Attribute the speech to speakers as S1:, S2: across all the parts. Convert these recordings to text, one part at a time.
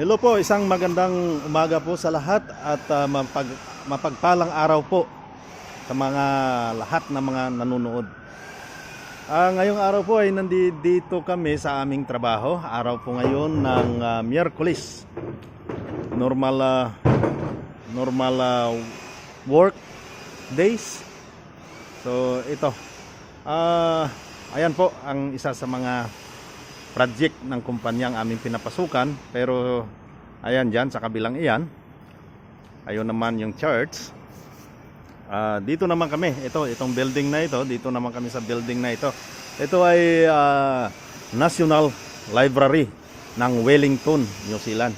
S1: Hello po, isang magandang umaga po sa lahat at ah, mapag, mapagpalang araw po sa mga lahat ng mga nanonood. Ah, ngayong araw po ay nandito kami sa aming trabaho. Araw po ngayon ng ah, Miyerkules. Normal ah, normal ah, work days. So ito. Ah, ayan po ang isa sa mga project ng kumpanyang aming pinapasukan pero ayan dyan sa kabilang iyan ayun naman yung church Ah, dito naman kami ito itong building na ito dito naman kami sa building na ito. Ito ay ah, National Library ng Wellington, New Zealand.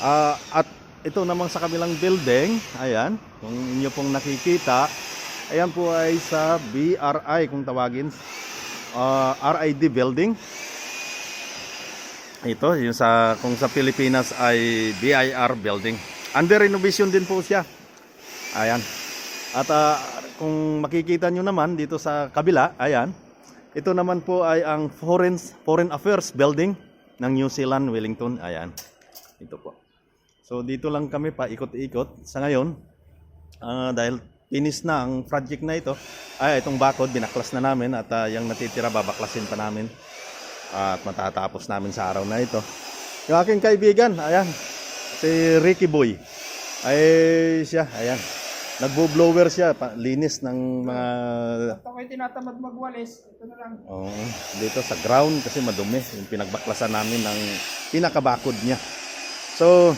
S1: Ah, at ito namang sa kabilang building ayan kung inyo pong nakikita ayan po ay sa BRI kung tawagin Ah, RID building ito, yung sa kung sa Pilipinas ay BIR building. Under renovation din po siya. Ayan. At ah, kung makikita nyo naman dito sa kabila, ayan. Ito naman po ay ang Foreign Foreign Affairs building ng New Zealand Wellington. Ayan. Ito po. So dito lang kami pa ikot-ikot sa ngayon. Ah, dahil finish na ang project na ito. Ay, itong bakod binaklas na namin at ah, yung natitira babaklasin pa namin at matatapos namin sa araw na ito. Yung aking kaibigan, ayan, si Ricky Boy. Ay siya, ayan. Nagbo-blower siya, pa, linis ng mga
S2: Ito kayo tinatamad magwalis, ito na lang.
S1: oh, dito sa ground kasi madumi yung pinagbaklasan namin ng pinakabakod niya. So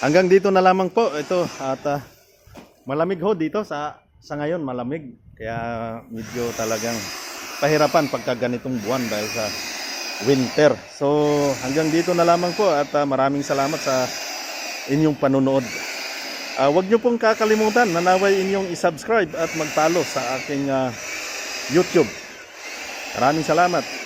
S1: hanggang dito na lamang po ito at ah, malamig ho dito sa sa ngayon malamig kaya medyo talagang pahirapan pagka ganitong buwan dahil sa winter. So hanggang dito na lamang po at ah, maraming salamat sa inyong panunood. Ah, wag niyo pong kakalimutan na naway inyong i-subscribe at mag-follow sa aking ah, YouTube. Maraming salamat.